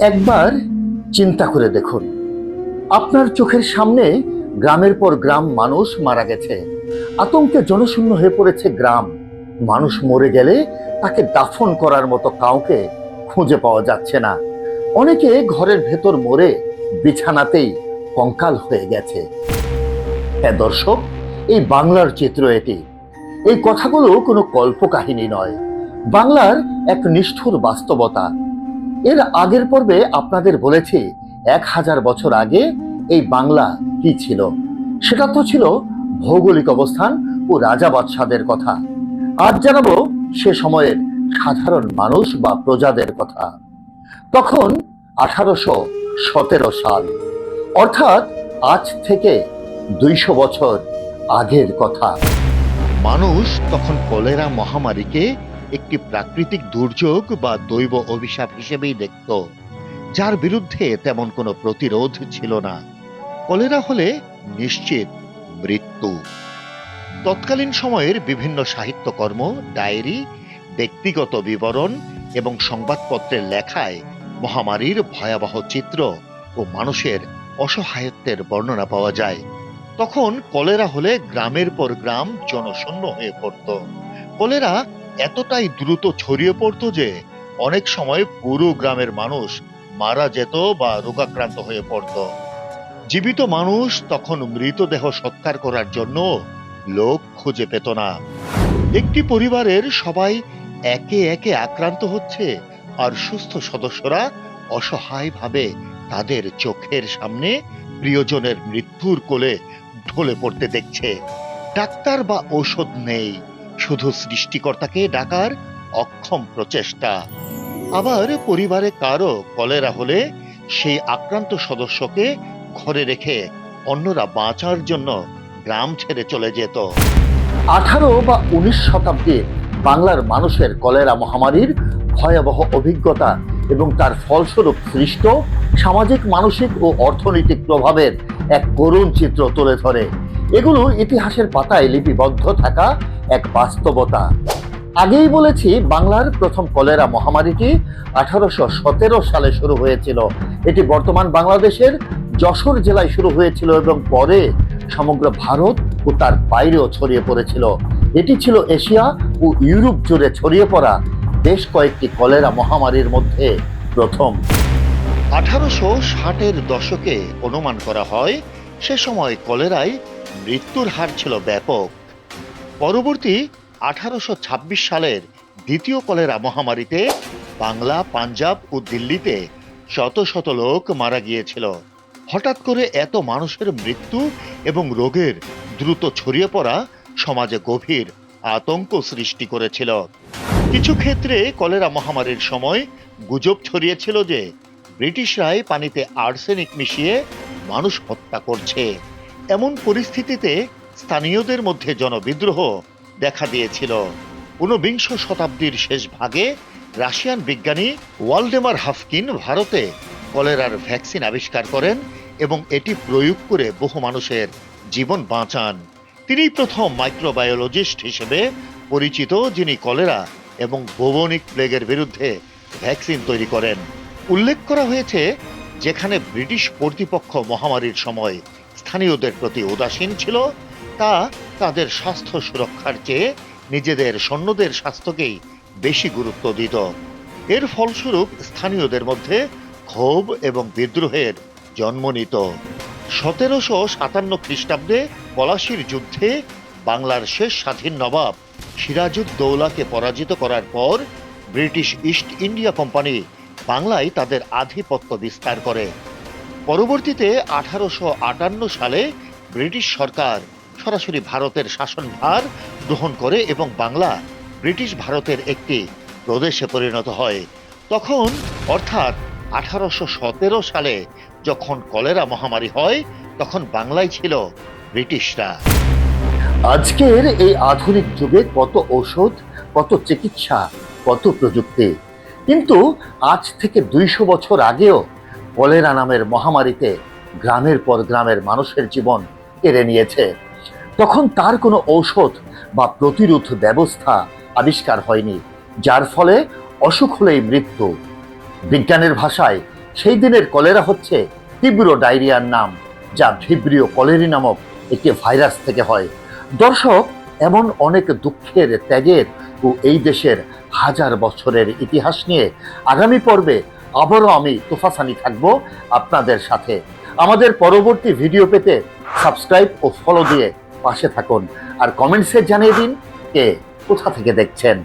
একবার চিন্তা করে দেখুন। আপনার চোখের সামনে গ্রামের পর গ্রাম মানুষ মারা গেছে। আতঙ্কে জনশূন্য হয়ে পড়েছে গ্রাম। মানুষ মরে গেলে তাকে দাফন করার মতো কাউকে খুঁজে পাওয়া যাচ্ছে না। অনেকে ঘরের ভেতর মরে বিছানাতেই কঙ্কাল হয়ে গেছে। হ্যাঁ দর্শক, এই বাংলার চিত্র এটি। এই কথাগুলো কোনো কল্পকাহিনী নয়। বাংলার এক নিষ্ঠুর বাস্তবতা। এর আগের পর্বে আপনাদের বলেছি, এক হাজার বছর আগে এই বাংলা কি ছিল? সেটা তো ছিল ভৌগোলিক অবস্থান ও রাজা বাদশাদের কথা। আজ জানাব সে সময়ের সাধারণ মানুষ বা প্রজাদের কথা। তখন আঠারোশো সতেরো সাল। অর্থাৎ আজ থেকে দুইশো বছর আগের কথা। মানুষ তখন কলেরা মহামারীকে একটি প্রাকৃতিক দুর্যোগ বা দৈব অভিশাপ হিসেবেই দেখত। যার বিরুদ্ধে তেমন কোনো প্রতিরোধ ছিল না। কলেরা হলে নিশ্চিত মৃত্যু। তৎকালীন সময়ের বিভিন্ন সাহিত্যকর্ম, ডায়েরি, ব্যক্তিগত বিবরণ এবং সংবাদপত্রের লেখায় মহামারীর ভয়াবহ চিত্র ও মানুষের অসহায়ত্বের বর্ণনা পাওয়া যায়। তখন কলেরা হলে গ্রামের পর গ্রাম জনশূন্য হয়ে পড়ত। কলেরা এতটাই দ্রুত ছড়িয়ে পড়তো যে অনেক সময় পুরো গ্রামের মানুষ মারা যেত বা রোগাক্রান্ত হয়ে পড়ত। জীবিত মানুষ তখন মৃতদেহ সৎকার করার জন্য লোক খুঁজে পেত না। একটি পরিবারের সবাই একে একে আক্রান্ত হচ্ছে আর সুস্থ সদস্যরা অসহায়ভাবে তাদের চোখের সামনে প্রিয়জনের মৃত্যুর কোলে ঢলে পড়তে দেখছে। ডাক্তার বা ঔষধ নেই। শুধু সৃষ্টিকর্তাকে ডাকার অক্ষম প্রচেষ্টা। আবার পরিবারে কারও কলেরা হলে সেই আক্রান্ত সদস্যকে ঘরে রেখে অন্যরা বাঁচার জন্য গ্রাম ছেড়ে চলে যেত। আঠারো বা উনিশ শতাব্দীর বাংলার মানুষের কলেরা মহামারীর ভয়াবহ অভিজ্ঞতা এবং তার ফলস্বরূপ সৃষ্ট সামাজিক, মানসিক ও অর্থনৈতিক প্রভাবের এক করুণ চিত্র তুলে ধরে। এগুলো ইতিহাসের পাতায় লিপিবদ্ধ থাকা এক বাস্তবতা। আগেই বলেছি, বাংলার প্রথম কলেরা মহামারীটি আঠারোশো সতেরো সালে শুরু হয়েছিল। এটি বর্তমান বাংলাদেশের যশোর জেলায় শুরু হয়েছিল এবং পরে সমগ্র ভারত ও তার বাইরেও ছড়িয়ে পড়েছিল। এটি ছিল এশিয়া ও ইউরোপ জুড়ে ছড়িয়ে পড়া বেশ কয়েকটি কলেরা মহামারীর মধ্যে প্রথম। আঠারোশো ষাটের দশকে অনুমান করা হয়, সে সময় কলেরায় মৃত্যুর হার ছিল ব্যাপক। পরবর্তী আঠারোশো ছাব্বিশ সালের দ্বিতীয় কলেরা মহামারীতে বাংলা, পাঞ্জাব ও দিল্লিতে শত শত লোক মারা গিয়েছিল। হঠাৎ করে এত মানুষের মৃত্যু এবং রোগের দ্রুত ছড়িয়ে পড়া সমাজে গভীর আতঙ্ক সৃষ্টি করেছিল। কিছু ক্ষেত্রে কলেরা মহামারীর সময় গুজব ছড়িয়েছিল যে, ব্রিটিশরাই পানিতে আর্সেনিক মিশিয়ে মানুষ হত্যা করছে। এমন পরিস্থিতিতে স্থানীয়দের মধ্যে জনবিদ্রোহ দেখা দিয়েছিল। ঊনবিংশ শতাব্দীর শেষ ভাগে রাশিয়ান বিজ্ঞানী ওয়ালডেমার হাফকিন ভারতে কলেরার ভ্যাকসিন আবিষ্কার করেন এবং এটি প্রয়োগ করে বহু মানুষের জীবন বাঁচান। তিনি প্রথম মাইক্রোবায়োলজিস্ট হিসেবে পরিচিত, যিনি কলেরা এবং বোবনিক প্লেগের বিরুদ্ধে ভ্যাকসিন তৈরি করেন। উল্লেখ করা হয়েছে, যেখানে ব্রিটিশ কর্তৃপক্ষ মহামারীর সময় স্থানীয়দের প্রতি উদাসীন ছিল, তা তাদের স্বাস্থ্য সুরক্ষার চেয়ে নিজেদের সৈন্যদের স্বাস্থ্যকেই বেশি গুরুত্ব দিত। এর ফলস্বরূপ স্থানীয়দের মধ্যে ক্ষোভ এবং বিদ্রোহের জন্ম নিত। সতেরোশো সাতান্ন খ্রিস্টাব্দে পলাশির যুদ্ধে বাংলার শেষ স্বাধীন নবাব সিরাজউদ্দৌলাকে পরাজিত করার পর ব্রিটিশ ইস্ট ইন্ডিয়া কোম্পানি বাংলায় তাদের আধিপত্য বিস্তার করে। পরবর্তীতে আঠারোশো আটান্ন সালে ব্রিটিশ সরকার সরাসরি ভারতের শাসনভার গ্রহণ করে এবং বাংলা ব্রিটিশ ভারতের একটি প্রদেশে পরিণত হয়। তখন, অর্থাৎ আঠারোশো সতেরো সালে যখন কলেরা মহামারী হয়, তখন বাংলায় ছিল ব্রিটিশরা। আজকের এই আধুনিক যুগে কত ঔষধ, কত চিকিৎসা, কত প্রযুক্তি। কিন্তু আজ থেকে দুইশো বছর আগেও কলেরা নামের মহামারীতে গ্রামের পর গ্রামের মানুষের জীবন কেড়ে নিয়েছে। তখন তার কোনো ঔষধ বা প্রতিরোধ ব্যবস্থা আবিষ্কার হয়নি, যার ফলে অসুখ হলেই মৃত্যু। বিজ্ঞানের ভাষায় সেই দিনের কলেরা হচ্ছে তীব্র ডায়রিয়ার নাম, যা ভিব্রিও কলেরি নামক একটি ভাইরাস থেকে হয়। দর্শক, এমন অনেক দুঃখের, ত্যাগের ও এই দেশের হাজার বছরের ইতিহাস নিয়ে আগামী পর্বে আবারও আমি তোফাসানি থাকব আপনাদের সাথে। আমাদের পরবর্তী ভিডিও পেতে সাবস্ক্রাইব ও ফলো দিয়ে পাশে থাকুন। আর কমেন্টসে জানিয়ে দিন কে কোথা থেকে দেখছেন।